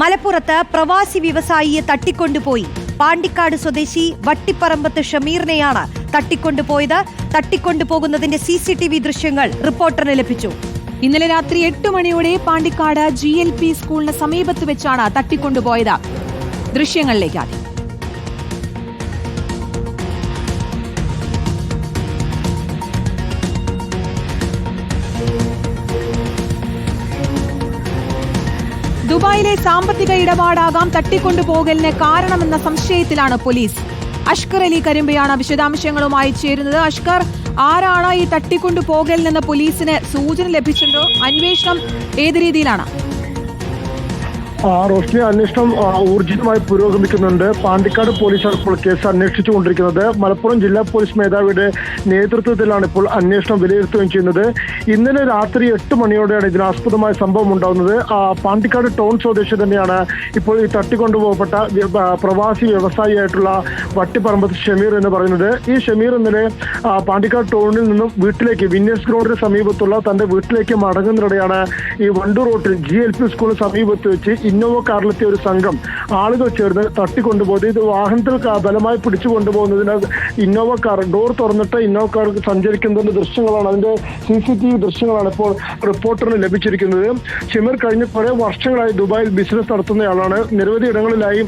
മലപ്പുറത്ത് പ്രവാസി വ്യവസായിയെ തട്ടിക്കൊണ്ടുപോയി. പാണ്ടിക്കാട് സ്വദേശി വട്ടിപ്പറമ്പത്ത് ഷമീറിനെയാണ് തട്ടിക്കൊണ്ടുപോയത്. തട്ടിക്കൊണ്ടുപോകുന്നതിന്റെ സി സി ടി വി ദൃശ്യങ്ങൾ റിപ്പോർട്ടറിന് ലഭിച്ചു. ഇന്നലെ രാത്രി എട്ട് മണിയോടെ പാണ്ടിക്കാട് ജി എൽ പി സ്കൂളിന് സമീപത്ത് വെച്ചാണ് തട്ടിക്കൊണ്ടുപോയത്. ദൃശ്യങ്ങളിലേക്ക് ആദ്യം. ദുബായിലെ സാമ്പത്തിക ഇടപാടാകാം തട്ടിക്കൊണ്ടുപോകലിന് കാരണമെന്ന സംശയത്തിലാണ് പോലീസ്. അഷ്കർ അലി കരിമ്പയാണ് വിശദാംശങ്ങളുമായി ചേരുന്നത്. അഷ്കർ ആരാണ് ഈ തട്ടിക്കൊണ്ടുപോകലിനെന്ന് പോലീസിന് സൂചന ലഭിച്ചിട്ടുണ്ടോ? അന്വേഷണം ഏത് രീതിയിലാണ്? റോഷ്നി അന്വേഷണം ഊർജിതമായി പുരോഗമിക്കുന്നുണ്ട്. പാണ്ടിക്കാട് പോലീസാണ് ഇപ്പോൾ കേസ് അന്വേഷിച്ചുകൊണ്ടിരിക്കുന്നത്. മലപ്പുറം ജില്ലാ പോലീസ് മേധാവിയുടെ നേതൃത്വത്തിലാണ് ഇപ്പോൾ അന്വേഷണം വിലയിരുത്തുകയും ചെയ്യുന്നത്. ഇന്നലെ രാത്രി എട്ട് മണിയോടെയാണ് ഇതിനാസ്പദമായ സംഭവം ഉണ്ടാകുന്നത് പാണ്ടിക്കാട് ടൗൺ സ്വദേശി തന്നെയാണ് ഇപ്പോൾ ഈ തട്ടിക്കൊണ്ടുപോകപ്പെട്ട പ്രവാസി വ്യവസായിയായിട്ടുള്ള വട്ടിപ്പറമ്പത്ത് ഷമീർ എന്ന് പറയുന്നത്. ഈ ഷമീർ ഇന്നലെ പാണ്ടിക്കാട് ടൗണിൽ നിന്നും വീട്ടിലേക്ക് വിന്യസ് ഗ്രൗണ്ടിന് സമീപത്തുള്ള തന്റെ വീട്ടിലേക്ക് മടങ്ങുന്നതിനിടെയാണ് ഈ വണ്ടൂർ റോട്ടിൽ ജി എൽ പി സ്കൂളിന് സമീപത്ത് വെച്ച് ഇന്നോവ കാറിലെത്തിയ ഒരു സംഘം ആളുകൾ ചേർന്ന് തട്ടിക്കൊണ്ടുപോയത്. ഇത് വാഹനത്തിൽ ബലമായി പിടിച്ചു കൊണ്ടുപോകുന്നതിന് ഇന്നോവ കാർ ഡോർ തുറന്നിട്ട് ഇന്നോവ കാർ സഞ്ചരിക്കുന്നതിന്റെ ദൃശ്യങ്ങളാണ്. അതിന്റെ സി സി ടി വി ദൃശ്യങ്ങളാണ് ഇപ്പോൾ റിപ്പോർട്ടറിന് ലഭിച്ചിരിക്കുന്നത്. ഷിമീർ കഴിഞ്ഞ കുറെ വർഷങ്ങളായി ദുബായിൽ ബിസിനസ് നടത്തുന്നയാളാണ്. നിരവധി ഇടങ്ങളിലായി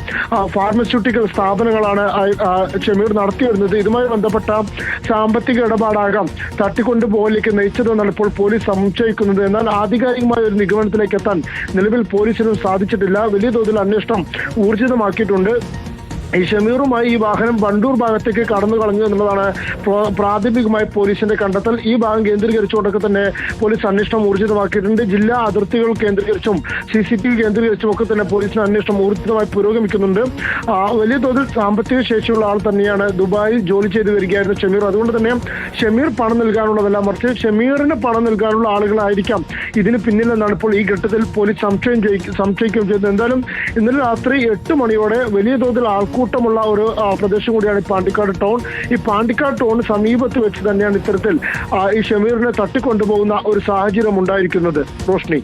ഫാർമസ്യൂട്ടിക്കൽ സ്ഥാപനങ്ങളാണ് ഷമീർ നടത്തി വരുന്നത്. ഇതുമായി ബന്ധപ്പെട്ട സാമ്പത്തിക ഇടപാടാകാം. തട്ടിക്കൊണ്ടുപോകലേക്ക് നയിച്ചതെന്നാണ് ഇപ്പോൾ പോലീസ് സംശയിക്കുന്നത് എന്നാൽ ആധികാരികമായ ഒരു നിഗമനത്തിലേക്ക് എത്താൻ നിലവിൽ പോലീസിനും സാധിച്ചിട്ടില്ല വലിയ തോതിൽ അന്വേഷണം ഊർജിതമാക്കിയിട്ടുണ്ട്. ഈ ഷമീറുമായി ഈ വാഹനം വണ്ടൂർ ഭാഗത്തേക്ക് കടന്നു കളഞ്ഞു എന്നുള്ളതാണ് പ്രാഥമികമായി പോലീസിന്റെ കണ്ടെത്തൽ. ഈ ഭാഗം കേന്ദ്രീകരിച്ചുകൊണ്ടൊക്കെ തന്നെ പോലീസ് അന്വേഷണം ഊർജിതമാക്കിയിട്ടുണ്ട്. ജില്ലാ അതിർത്തികൾ കേന്ദ്രീകരിച്ചും സി സി ടി വി കേന്ദ്രീകരിച്ചും ഒക്കെ തന്നെ പോലീസിന് അന്വേഷണം ഊർജിതമായി പുരോഗമിക്കുന്നുണ്ട്. വലിയ തോതിൽ സാമ്പത്തിക ശേഷിയുള്ള ആൾ തന്നെയാണ് ദുബായിൽ ജോലി ചെയ്തു വരികയായിരുന്നു ഷമീർ. അതുകൊണ്ട് തന്നെ ഷമീർ പണം നൽകാനുള്ളതല്ല മറിച്ച് ഷമീറിന് പണം നൽകാനുള്ള ആളുകളായിരിക്കാം ഇതിന് പിന്നിലെന്നാണ് ഇപ്പോൾ ഈ ഘട്ടത്തിൽ പോലീസ് സംശയം സംശയിക്കുകയും ചെയ്തത് എന്തായാലും ഇന്നലെ രാത്രി എട്ട് മണിയോടെ വലിയ തോതിൽ ആൾക്കൂട്ടമുള്ള ഒരു പ്രദേശം കൂടിയാണ് ഈ പാണ്ടിക്കാട് ടൗൺ. ഈ പാണ്ടിക്കാട് ടൗണിന് സമീപത്ത് വെച്ച് തന്നെയാണ് ഇത്തരത്തിൽ ഈ ഷമീറിനെ തട്ടിക്കൊണ്ടുപോകുന്ന ഒരു സാഹചര്യം ഉണ്ടായിരിക്കുന്നത്. റോഷ്നി.